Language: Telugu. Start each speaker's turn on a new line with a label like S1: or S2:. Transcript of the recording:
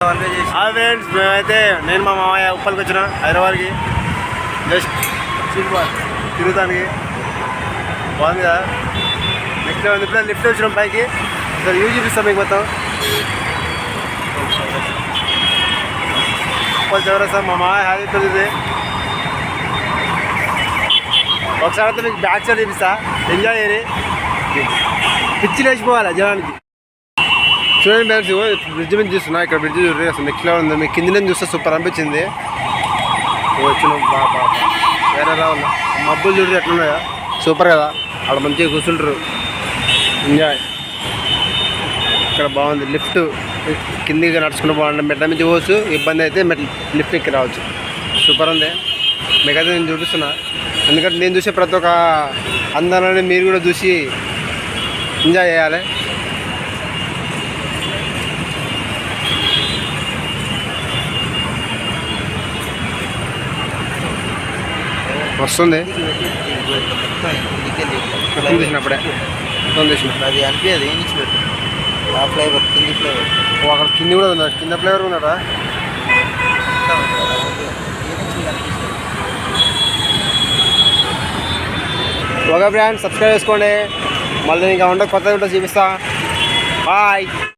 S1: హాయ్ ఫ్రెండ్స్ మేమైతే నేను మా మామయ్య ఉప్పల్కి వచ్చిన హైదరాబాద్కి. జస్ట్ తిరుగుతానికి. బాగుంది కదా? నెక్స్ట్ ఉంది ఇప్పుడు లిఫ్ట్ వచ్చినాం పైకి ఇక్కడ యూ చూపిస్తాం మీకు మొత్తం. ఉప్పల్ చౌరస్తా మా మామయ్య హ్యాపీ తెలియదు ఒకసారి అయితే మీకు బ్యాక్ సైడ్ చూపిస్తా. ఎంజాయ్ చేయని పిచ్చి లేచిపోవాలి జనానికి. చూడండి బ్యాగ్స్ బ్రిడ్జ్ మీద చూస్తున్నా ఇక్కడ బ్రిడ్జ్ చూడండి అసలు మెక్కిలా ఉంది మీ కింద నుంచి చూస్తే సూపర్ అనిపించింది. వచ్చిన బాబా వేరే ఎలా ఉన్నా. మబ్బులు చూడండి ఎట్లున్నాయా సూపర్ కదా అక్కడ మంచిగా కూర్చుంటారు. ఎంజాయ్ ఇక్కడ బాగుంది లిఫ్ట్. కిందికి నడుచుకుంటూ బాగుంది మెట్ల మీద పోవచ్చు ఇబ్బంది అయితే మెట్ లిఫ్ట్ ఎక్కి రావచ్చు. సూపర్ ఉంది. మీకైతే నేను చూపిస్తున్నా. ఎందుకంటే నేను చూసే ప్రతి ఒక్క అందాలని మీరు కూడా చూసి ఎంజాయ్ చేయాలి. వస్తుంది. మొత్తం తీసినప్పుడే మొత్తం తీసిన
S2: అది అనిపించదు ఏం ఇచ్చి పెట్టు ఆ ఫ్లేవర్ కింది ఫ్లేవర్
S1: అక్కడ కింది కూడా ఉందా కింద ఫ్లేవర్ ఉన్నాడా ఒక బ్రాండ్ సబ్స్క్రైబ్ చేసుకోండి. మళ్ళీ ఇంకా ఉంటే కొత్తగా ఉంటే చూపిస్తా. బాయ్